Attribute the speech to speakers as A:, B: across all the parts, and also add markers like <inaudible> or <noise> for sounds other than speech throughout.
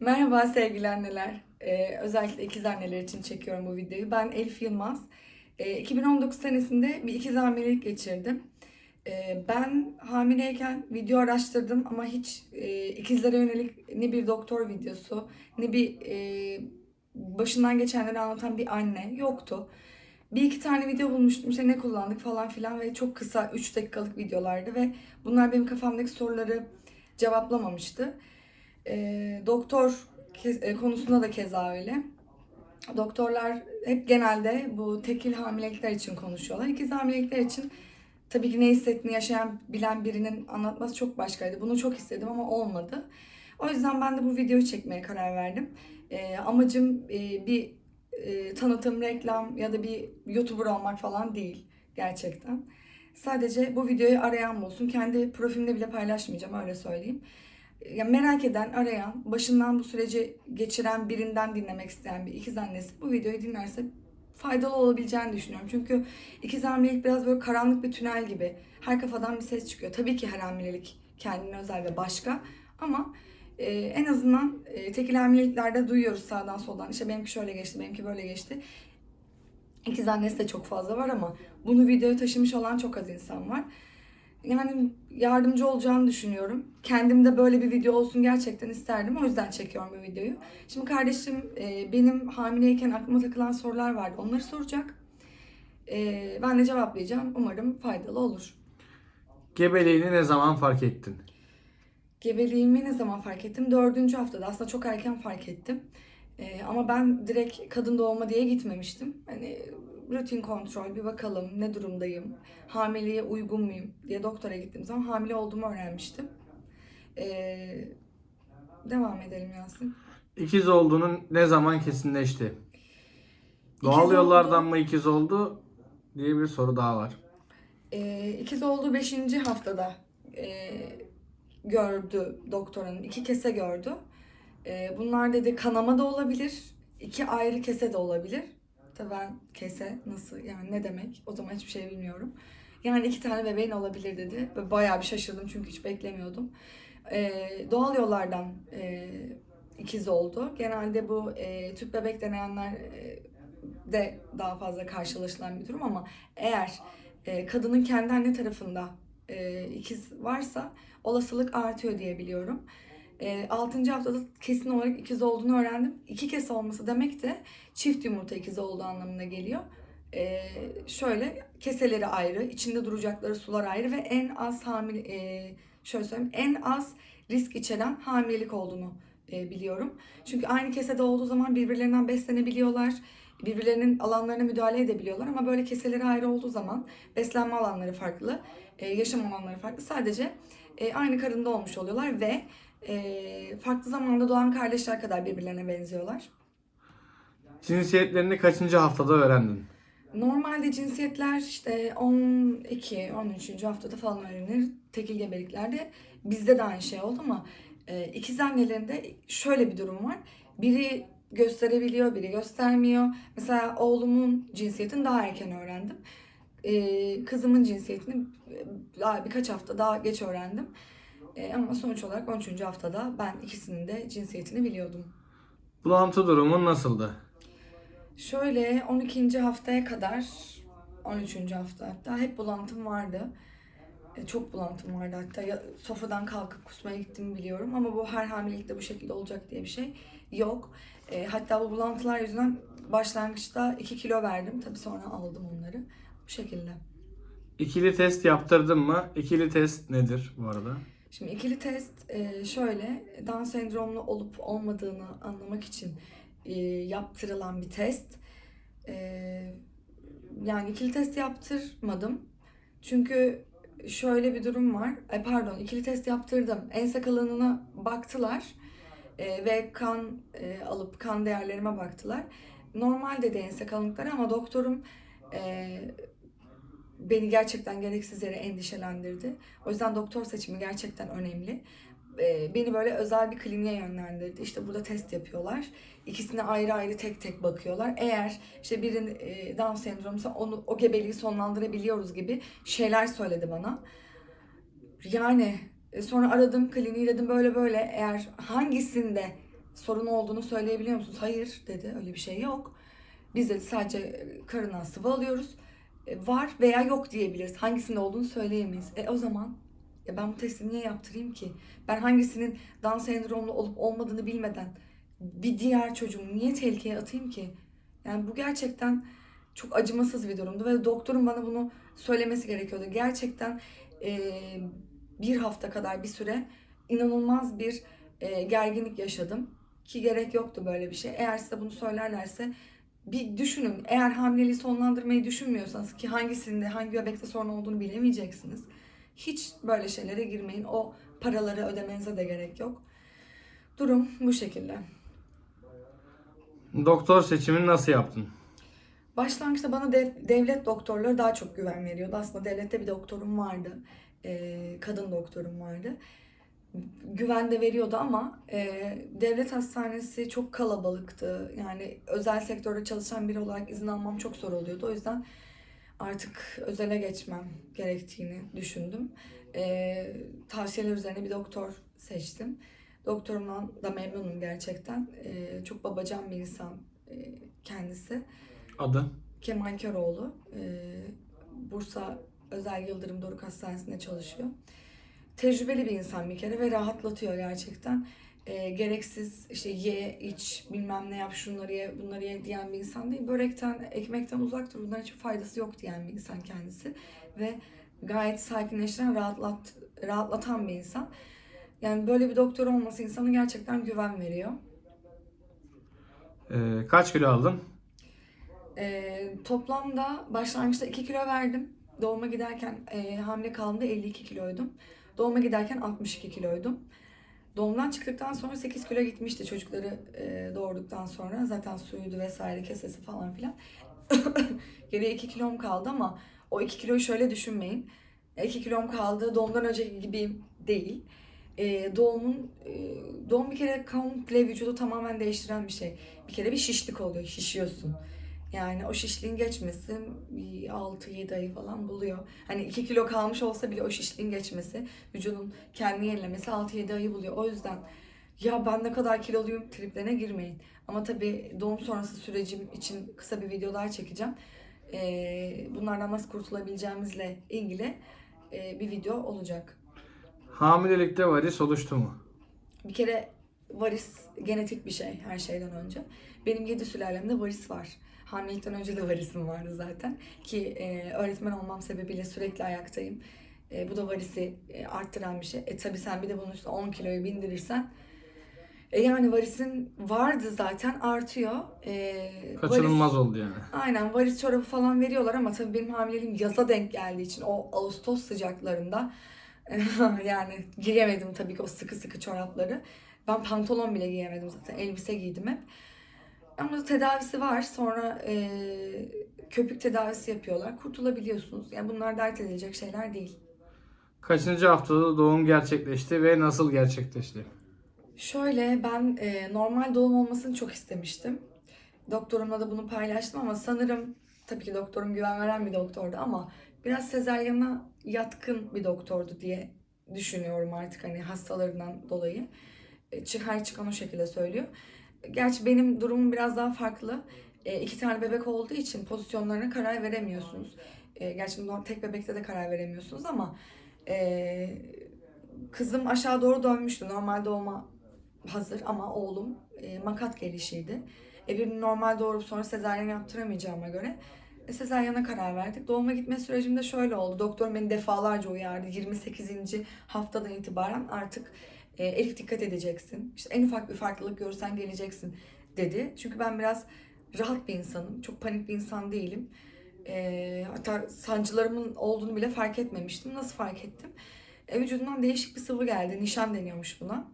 A: Merhaba sevgili anneler. Ee, özellikle ikiz anneler için çekiyorum bu videoyu. Ben Elif Yılmaz. Ee, 2019 senesinde bir ikiz hamilelik geçirdim. Ee, ben hamileyken video araştırdım ama hiç e, ikizlere yönelik ne bir doktor videosu ne bir e, başından geçenleri anlatan bir anne yoktu. Bir iki tane video bulmuştum işte ne kullandık falan filan ve çok kısa 3 dakikalık videolardı ve bunlar benim kafamdaki soruları cevaplamamıştı. E, doktor e, konusunda da keza öyle. Doktorlar hep genelde bu tekil hamilelikler için konuşuyorlar. İkiz hamilelikler için tabii ki ne hissettiğini yaşayan bilen birinin anlatması çok başkaydı. Bunu çok istedim ama olmadı. O yüzden ben de bu videoyu çekmeye karar verdim. E, amacım e, bir e, tanıtım, reklam ya da bir YouTuber olmak falan değil gerçekten. Sadece bu videoyu arayan bulsun. Kendi profilimde bile paylaşmayacağım öyle söyleyeyim. Ya merak eden, arayan, başından bu süreci geçiren birinden dinlemek isteyen bir ikiz annesi bu videoyu dinlerse faydalı olabileceğini düşünüyorum. Çünkü ikiz hamilelik biraz böyle karanlık bir tünel gibi. Her kafadan bir ses çıkıyor. Tabii ki her hamilelik kendine özel ve başka ama e, en azından e, tekil hamileliklerde duyuyoruz sağdan soldan. İşte benimki şöyle geçti, benimki böyle geçti. İkiz annesi de çok fazla var ama bunu videoya taşımış olan çok az insan var. Yani yardımcı olacağını düşünüyorum. Kendimde böyle bir video olsun gerçekten isterdim. O yüzden çekiyorum bu videoyu. Şimdi kardeşim e, benim hamileyken aklıma takılan sorular vardı. Onları soracak. E, ben de cevaplayacağım. Umarım faydalı olur.
B: Gebeliğini ne zaman fark ettin?
A: Gebeliğimi ne zaman fark ettim? Dördüncü haftada. Aslında çok erken fark ettim. Ee, ama ben direkt kadın doğuma diye gitmemiştim. Hani rutin kontrol, bir bakalım ne durumdayım, hamileye uygun muyum diye doktora gittiğim zaman hamile olduğumu öğrenmiştim. Ee, devam edelim Yasin.
B: İkiz olduğunun ne zaman kesinleşti? Doğal
A: İkiz
B: yollardan
A: oldu.
B: mı ikiz oldu diye bir soru daha var.
A: Ee, ikiz olduğu beşinci haftada e, gördü doktorun. iki kese gördü. Ee, bunlar dedi kanama da olabilir. iki ayrı kese de olabilir. Tabii ben kese nasıl yani ne demek o zaman hiçbir şey bilmiyorum. Yani iki tane bebeğin olabilir dedi. Ve bayağı bir şaşırdım çünkü hiç beklemiyordum. Ee, doğal yollardan e, ikiz oldu. Genelde bu e, tüp bebek deneyenler e, de daha fazla karşılaşılan bir durum ama eğer e, kadının kendi anne tarafında e, ikiz varsa olasılık artıyor diye biliyorum. E, 6. haftada kesin olarak ikiz olduğunu öğrendim. İki kez olması demek de çift yumurta ikizi olduğu anlamına geliyor. E, şöyle keseleri ayrı, içinde duracakları sular ayrı ve en az hamile e, şöyle söyleyeyim en az risk içeren hamilelik olduğunu e, biliyorum. Çünkü aynı kesede olduğu zaman birbirlerinden beslenebiliyorlar birbirlerinin alanlarına müdahale edebiliyorlar ama böyle keseleri ayrı olduğu zaman beslenme alanları farklı, e, yaşam alanları farklı. Sadece e, aynı karında olmuş oluyorlar ve e, farklı zamanda doğan kardeşler kadar birbirlerine benziyorlar.
B: Cinsiyetlerini kaçıncı haftada öğrendin?
A: Normalde cinsiyetler işte 12, 13. haftada falan öğrenir. Tekil gebeliklerde bizde de aynı şey oldu ama e, ikiz annelerinde şöyle bir durum var. Biri gösterebiliyor, biri göstermiyor. Mesela oğlumun cinsiyetini daha erken öğrendim. E, kızımın cinsiyetini daha birkaç hafta daha geç öğrendim. E, ama sonuç olarak 13. haftada ben ikisinin de cinsiyetini biliyordum.
B: Bulantı durumun nasıldı?
A: Şöyle 12. haftaya kadar 13. hafta hatta hep bulantım vardı. E, Çok bulantım vardı hatta ya, sofradan kalkıp kusmaya gittiğimi biliyorum ama bu her hamilelikte bu şekilde olacak diye bir şey yok. E, hatta bu bulantılar yüzünden başlangıçta 2 kilo verdim. Tabii sonra aldım onları. Bu şekilde.
B: İkili test yaptırdın mı? İkili test nedir bu arada?
A: Şimdi ikili test e, şöyle Down sendromlu olup olmadığını anlamak için e, yaptırılan bir test. E, yani ikili test yaptırmadım. Çünkü şöyle bir durum var. Ay pardon ikili test yaptırdım. Ense kalınlığına baktılar e, ve kan e, alıp kan değerlerime baktılar. Normal dedi ense kalınlıkları ama doktorum e, beni gerçekten gereksiz yere endişelendirdi. O yüzden doktor seçimi gerçekten önemli. Ee, Beni böyle özel bir kliniğe yönlendirdi. İşte burada test yapıyorlar. İkisine ayrı ayrı tek tek bakıyorlar. Eğer işte birinin e, Down sendromuysa onu o gebeliği sonlandırabiliyoruz gibi şeyler söyledi bana. Yani e, sonra aradım kliniği dedim böyle böyle eğer hangisinde sorun olduğunu söyleyebiliyor musunuz? Hayır dedi. Öyle bir şey yok. Biz dedi sadece karından sıvı alıyoruz. E, var veya yok diyebiliriz. Hangisinde olduğunu söyleyemeyiz. E o zaman ya ben bu testi niye yaptırayım ki? Ben hangisinin Down sendromlu olup olmadığını bilmeden bir diğer çocuğumu niye tehlikeye atayım ki? Yani bu gerçekten çok acımasız bir durumdu ve doktorun bana bunu söylemesi gerekiyordu. Gerçekten e, bir hafta kadar bir süre inanılmaz bir e, gerginlik yaşadım. Ki gerek yoktu böyle bir şey. Eğer size bunu söylerlerse bir düşünün. Eğer hamileliği sonlandırmayı düşünmüyorsanız ki hangisinde hangi bebekte sorun olduğunu bilemeyeceksiniz. Hiç böyle şeylere girmeyin. O paraları ödemenize de gerek yok. Durum bu şekilde.
B: Doktor seçimini nasıl yaptın?
A: Başlangıçta bana dev- devlet doktorları daha çok güven veriyordu. Aslında devlette bir doktorum vardı. Ee, kadın doktorum vardı. Güven de veriyordu ama e, devlet hastanesi çok kalabalıktı. Yani özel sektörde çalışan biri olarak izin almam çok zor oluyordu. O yüzden artık özele geçmem gerektiğini düşündüm. Ee, tavsiyeler üzerine bir doktor seçtim. Doktorumdan da memnunum gerçekten. Ee, çok babacan bir insan e, kendisi.
B: Adı?
A: Kemal Köroğlu. Ee, Bursa Özel Yıldırım Doruk Hastanesi'nde çalışıyor. Tecrübeli bir insan bir kere ve rahatlatıyor gerçekten. Ee, gereksiz işte ye, iç, bilmem ne yap, şunları ye, bunları ye diyen bir insan değil. Börekten, ekmekten uzak dur, bunların hiçbir faydası yok diyen bir insan kendisi. Ve gayet sakinleştiren, rahatlat, rahatlatan bir insan. Yani böyle bir doktor olması insana gerçekten güven veriyor.
B: Ee, kaç kilo aldın?
A: Ee, toplamda başlangıçta 2 kilo verdim. Doğuma giderken e, hamile kaldığımda 52 kiloydum. Doğuma giderken 62 kiloydum. Doğumdan çıktıktan sonra 8 kilo gitmişti çocukları e, doğurduktan sonra. Zaten suyuydu vesaire kesesi falan filan. <laughs> Geriye 2 kilom kaldı ama o 2 kiloyu şöyle düşünmeyin. 2 kilom kaldı doğumdan önceki gibi değil. E, doğumun e, doğum bir kere komple vücudu tamamen değiştiren bir şey. Bir kere bir şişlik oluyor, şişiyorsun. Yani o şişliğin geçmesi bir 6-7 ayı falan buluyor. Hani 2 kilo kalmış olsa bile o şişliğin geçmesi, vücudun kendini yenilemesi 6-7 ayı buluyor. O yüzden ya ben ne kadar kiloluyum triplerine girmeyin. Ama tabii doğum sonrası sürecim için kısa bir video daha çekeceğim. Ee, bunlardan nasıl kurtulabileceğimizle ilgili e, bir video olacak.
B: Hamilelikte varis oluştu mu?
A: Bir kere varis genetik bir şey her şeyden önce. Benim yedi sülalemde varis var. Hamilelikten önce de varisim vardı zaten. Ki e, öğretmen olmam sebebiyle sürekli ayaktayım. E, bu da varisi e, arttıran bir şey. E tabi sen bir de bunun üstüne 10 kiloyu bindirirsen. E, yani varisin vardı zaten artıyor. E,
B: Kaçınılmaz
A: varis-
B: oldu yani.
A: Aynen varis çorabı falan veriyorlar ama tabii benim hamileliğim yaza denk geldiği için o Ağustos sıcaklarında <laughs> yani giyemedim tabii ki o sıkı sıkı çorapları. Ben pantolon bile giyemedim zaten elbise giydim hep. Ama tedavisi var sonra e, köpük tedavisi yapıyorlar kurtulabiliyorsunuz. Yani bunlar dert edilecek şeyler değil.
B: Kaçıncı haftada doğum gerçekleşti ve nasıl gerçekleşti?
A: Şöyle ben e, normal doğum olmasını çok istemiştim. Doktorumla da bunu paylaştım ama sanırım tabii ki doktorum güven veren bir doktordu ama biraz sezaryana yatkın bir doktordu diye düşünüyorum artık hani hastalarından dolayı. Her çıkan o şekilde söylüyor. Gerçi benim durumum biraz daha farklı. E, iki tane bebek olduğu için pozisyonlarına karar veremiyorsunuz. E, gerçi tek bebekte de karar veremiyorsunuz ama e, kızım aşağı doğru dönmüştü. Normal doğuma hazır ama oğlum e, makat gelişiydi. E, bir normal doğurup sonra sezaryen yaptıramayacağıma göre e, sezaryana karar verdik. Doğuma gitme sürecimde şöyle oldu. Doktor beni defalarca uyardı. 28. haftadan itibaren artık e, Elif dikkat edeceksin. İşte en ufak bir farklılık görürsen geleceksin dedi. Çünkü ben biraz rahat bir insanım. Çok panik bir insan değilim. E, hatta sancılarımın olduğunu bile fark etmemiştim. Nasıl fark ettim? E, vücudumdan değişik bir sıvı geldi. Nişan deniyormuş buna.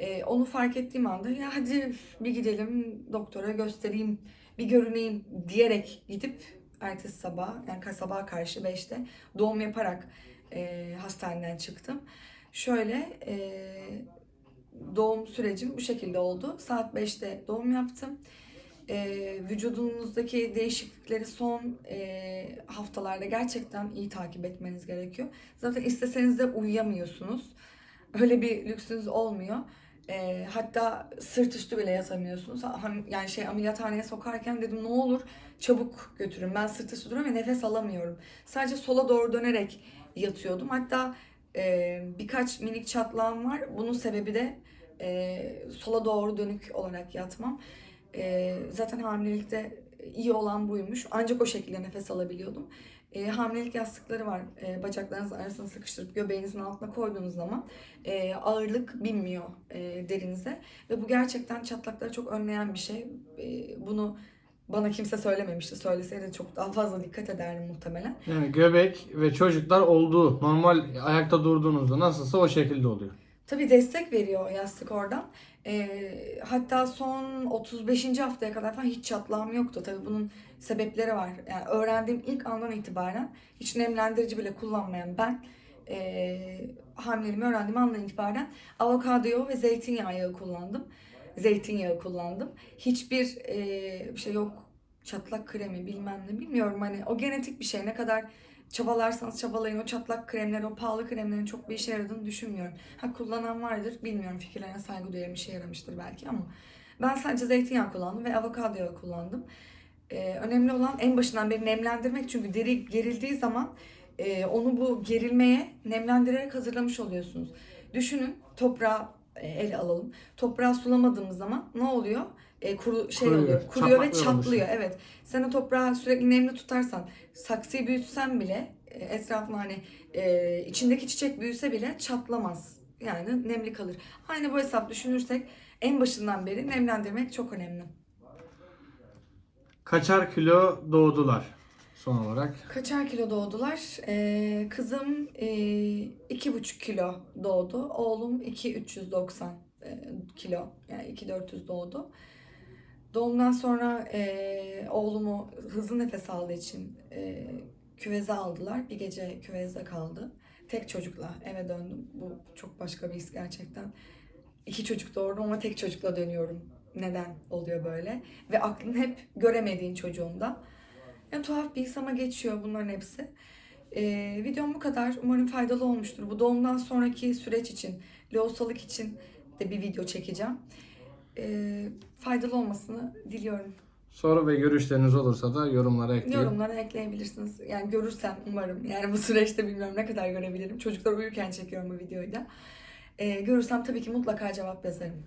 A: E, onu fark ettiğim anda ya hadi bir gidelim doktora göstereyim, bir görüneyim diyerek gidip ertesi sabah yani sabaha karşı 5'te doğum yaparak e, hastaneden çıktım. Şöyle e, doğum sürecim bu şekilde oldu. Saat 5'te doğum yaptım. E, vücudunuzdaki değişiklikleri son e, haftalarda gerçekten iyi takip etmeniz gerekiyor. Zaten isteseniz de uyuyamıyorsunuz. Öyle bir lüksünüz olmuyor. E, hatta sırt üstü bile yatamıyorsunuz. Ham- Yani şey ameliyathaneye sokarken dedim ne olur çabuk götürün. Ben sırt üstü duruyorum ve nefes alamıyorum. Sadece sola doğru dönerek yatıyordum. Hatta e, birkaç minik çatlağım var. Bunun sebebi de e, sola doğru dönük olarak yatmam. E, zaten hamilelikte iyi olan buymuş. Ancak o şekilde nefes alabiliyordum. E, hamilelik yastıkları var. E, bacaklarınızın arasına sıkıştırıp göbeğinizin altına koyduğunuz zaman e, ağırlık binmiyor e, derinize. Ve bu gerçekten çatlakları çok önleyen bir şey. E, bunu bana kimse söylememişti. Söyleseydi çok daha fazla dikkat ederdim muhtemelen.
B: Yani göbek ve çocuklar olduğu normal ayakta durduğunuzda nasılsa o şekilde oluyor.
A: Tabii destek veriyor yastık oradan. Ee, hatta son 35. haftaya kadar falan hiç çatlağım yoktu. Tabii bunun sebepleri var. Yani öğrendiğim ilk andan itibaren hiç nemlendirici bile kullanmayan ben e, hamileliğimi öğrendiğim andan itibaren avokado yağı ve zeytinyağı yağı kullandım. Zeytinyağı kullandım. Hiçbir e, şey yok çatlak kremi bilmem ne bilmiyorum hani o genetik bir şey ne kadar çabalarsanız çabalayın o çatlak kremler, o pahalı kremlerin çok bir işe yaradığını düşünmüyorum. Ha kullanan vardır, bilmiyorum fikirlerine saygı duyarım, işe yaramıştır belki ama ben sadece zeytinyağı kullandım ve avokado yağı kullandım. Ee, önemli olan en başından beri nemlendirmek çünkü deri gerildiği zaman e, onu bu gerilmeye nemlendirerek hazırlamış oluyorsunuz. Düşünün toprağı e, ele alalım. Toprağı sulamadığımız zaman ne oluyor? E, kuru şey
B: Kuruyor,
A: oluyor. Kuruyor ve çatlıyor. Evet. Sen o toprağı sürekli nemli tutarsan, saksıyı büyütsen bile e, etrafına hani e, içindeki çiçek büyüse bile çatlamaz. Yani nemli kalır. Aynı bu hesap düşünürsek en başından beri nemlendirmek çok önemli.
B: Kaçar kilo doğdular son olarak.
A: Kaçar kilo doğdular? Ee, kızım e, iki buçuk kilo doğdu. Oğlum 2.390 e, kilo. Yani 2.400 doğdu. Doğumdan sonra e, oğlumu hızlı nefes aldığı için e, küveze aldılar. Bir gece küvezde kaldı. Tek çocukla eve döndüm. Bu çok başka bir his gerçekten. İki çocuk doğurdum ama tek çocukla dönüyorum. Neden oluyor böyle? Ve aklın hep göremediğin çocuğunda. Ya tuhaf bir his ama geçiyor bunların hepsi. Ee, videom bu kadar. Umarım faydalı olmuştur. Bu doğumdan sonraki süreç için, lohusalık için de bir video çekeceğim. Ee, faydalı olmasını diliyorum.
B: Soru ve görüşleriniz olursa da yorumlara ekleyin.
A: Yorumlara ekleyebilirsiniz. Yani görürsem umarım. Yani bu süreçte bilmiyorum ne kadar görebilirim. Çocuklar uyurken çekiyorum bu videoyu da. Ee, görürsem tabii ki mutlaka cevap yazarım.